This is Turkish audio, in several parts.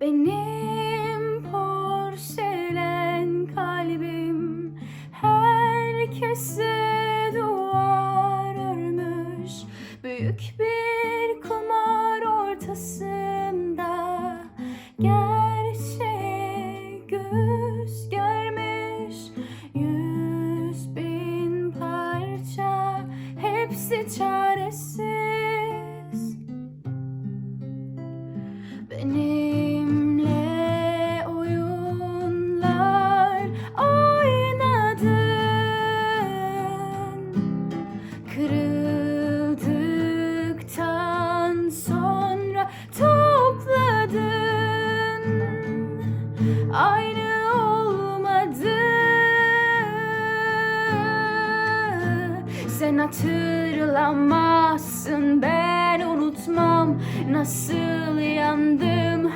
Benim porselen kalbim herkese duvar örmüş. Büyük bir kumar ortasında gerçeğe göz germiş Yüz bin parça hepsi çaresiz Kırıldıktan sonra topladın. Aynı olmadı. Sen hatırlamazsın ben unutmam Nasıl yandım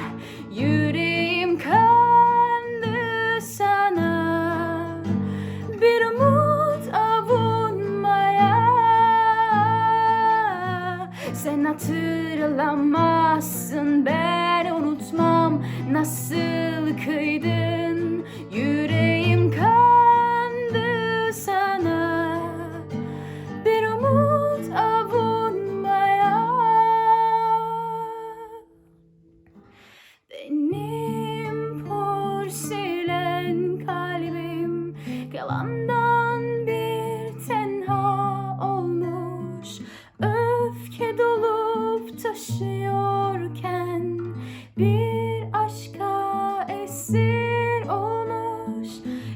hatırlamazsın ben unutmam Nasıl kıydın Bir aşka esir olmuş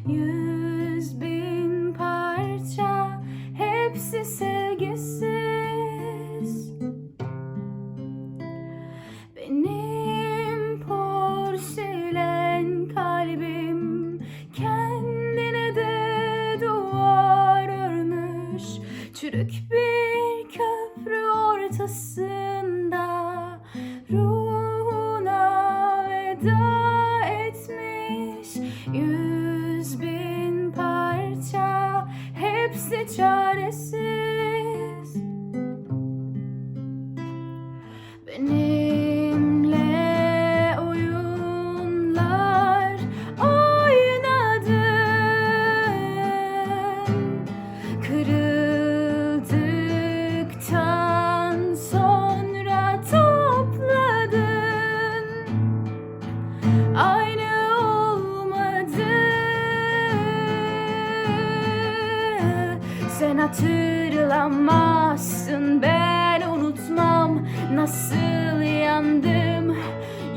Yüz bin parça hepsi sevgisiz. Benim porselen kalbim kendine de duvar örmüş. Çürük bir köprü ortasında veda etmiş. Yüz bin parça hepsi çaresiz Sen hatırlamazsın. Ben unutmam Nasıl yandım.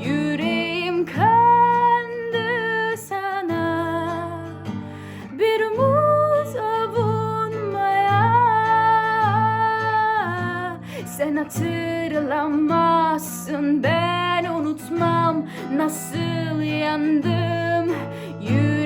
Yüreğim kandı sana. Bir umut avunmaya. Sen hatırlamazsın. Ben unutmam Nasıl yandım. Yüreğim